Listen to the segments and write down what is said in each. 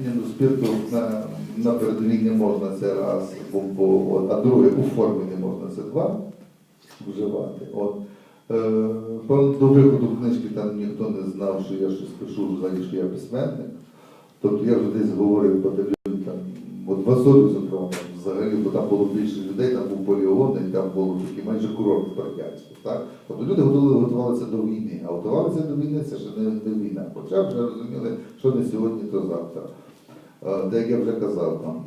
Ні, ну спирту на, на передовій не можна це раз, бо, бо от, а друге у формі не можна це два вживати. От. Е, до виходу книжки там ніхто не знав, що я щось пишу взагалі, що я письменник. Тобто я вже десь говорив по там, от 200% Е, районі, бо там було більше людей, там був полігон, там було такі майже курорт Бердянську. Тобто люди готували, готувалися до війни, а готувалися до війни це ще не, не війна. Хоча вже розуміли, що не сьогодні, то завтра. Е, де, як я вже казав, там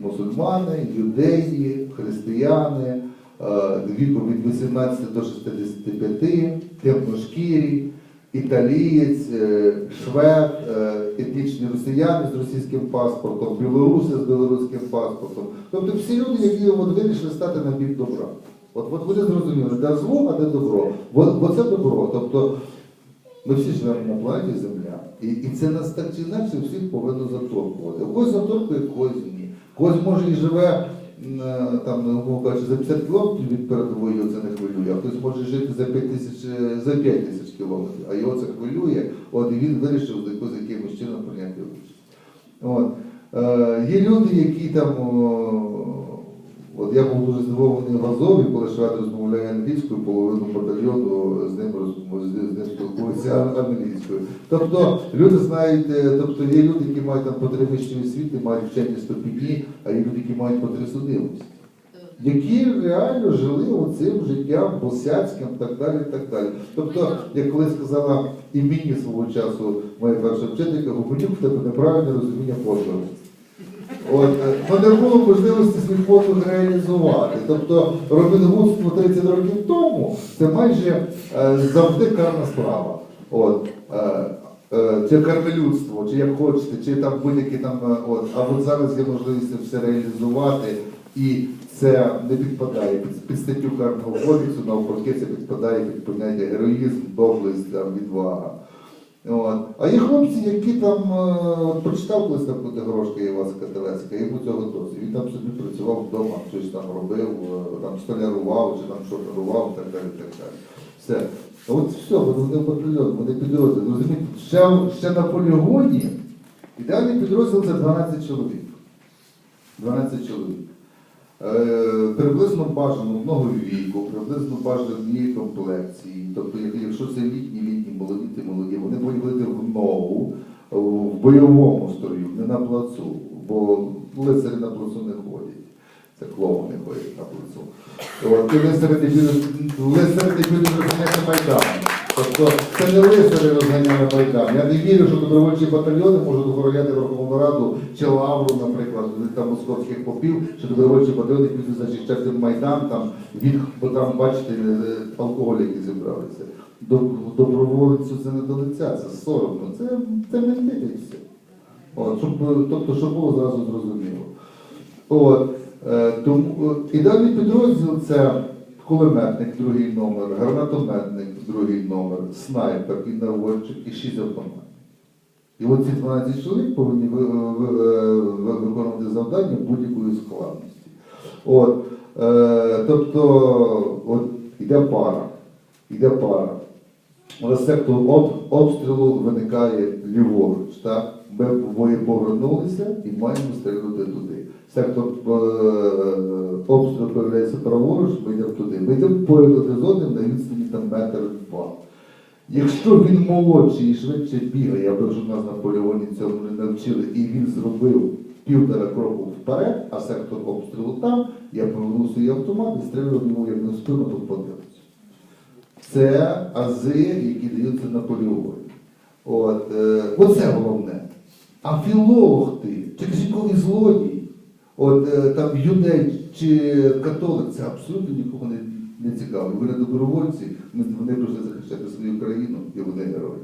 мусульмани, юдеї, християни, е, віком від 18 до 65, темношкірі італієць, е, швед, е, етнічні росіяни з російським паспортом, білоруси з білоруським паспортом. Тобто всі люди, які вирішили стати на бік добра. От, от вони зрозуміли, де зло, а де добро. Бо, бо це добро. Тобто ми всі живемо на планеті Земля, і, і це нас так чи інакше всіх повинно заторкувати. Когось заторкує, когось ні. Когось може і живе там, умовно кажучи, за 50 кілометрів від передової його це не хвилює, а хтось може жити за 5 тисяч е, за 5 тисяч кілометрів, а його це хвилює, от і він вирішив з якимось чином прийняти участь. От. Е, є люди, які там. Я був дуже здивований в Азові, коли швед розмовляє англійською, половину батальйону з ним з ним з англійською. Тобто люди знають, е, тобто є люди, які мають там по три освіти, мають вчені ступені, а є люди, які мають по три судимості. Які реально жили оцим життям босяцьким, так далі, так далі. Тобто, як колись сказала і мені свого часу моя перша вчителька, Губанюк, в тебе неправильне розуміння подвигу. От, е, не було можливості свій подвиг реалізувати. Тобто робінгудство 30 років тому це майже е, завжди карна справа. От, е, е, чи кармелюдство, чи як хочете, чи там будь-які там. е, От, а от зараз є можливість все реалізувати, і це не підпадає під, під статтю карного кодексу, навпаки, це підпадає під поняття героїзм, доблесть, там, відвага. От. А є хлопці, які там е, прочитав колись там Котигорошка Іваска Телецька, йому цього досі. Він там собі працював вдома, щось там робив, е, там столярував чи там шоферував і так далі. так далі. Все. А От все, вони батальйон, вони підрозділ. Розумієте, ще, ще на полігоні ідеальний підрозділ це 12 чоловік. 12 чоловік. Е, приблизно бажано одного віку, приблизно бажано однієї комплекції. Тобто, якщо це літні, літні, молоді, молоді, вони повинні бути в ногу, в бойовому строю, не на плацу, бо лицарі на плацу не ходять. Це клоуни ходять на плацу. Ти лицарі ти підуть, лицарі не підуть розганяти Майдан. Тобто це не лицарі розганяли Майдан. Я не вірю, що добровольчі батальйони можуть охороняти Верховну Раду чи Лавру, наприклад, там московських попів, що добровольчі батальйони підуть захищати Майдан, там, від, бо там, бачите, е, алкоголіки зібралися. Доб- Добровольцю це не до лиця, це соромно. Це, це не все. От, щоб, тобто, щоб було зразу зрозуміло. От, е, тому, е, ідеальний підрозділ це кулеметник, другий номер, гранатометник, другий номер, снайпер і наводчик, і шість автоматів. І от ці 12 чоловік повинні ви- ви- е, ви- виконувати завдання будь-якої складності. От, е, тобто, от іде пара, іде пара. Але сектор об, обстрілу виникає ліворуч. Так? Ми повернулися і маємо стрілянути туди. Сектор е, обстрілу появляється праворуч, ми йдемо туди. Ми йдемо поряд одним на відстані там метр два. Якщо він молодший і швидше бігає, або ж нас на полігоні цьому не навчили, і він зробив півтора кроку вперед, а сектор обстрілу там, я повернув свій автомат і стріляв йому як на спину тут подивився. Це ази, які даються на полігоні. От, е, оце головне. А філолог ти, чи кишеньковий злодій, от е, там юдей чи католик, це абсолютно нікого не, не цікаво. Вони добровольці, вони прийшли захищати свою країну і вони герої.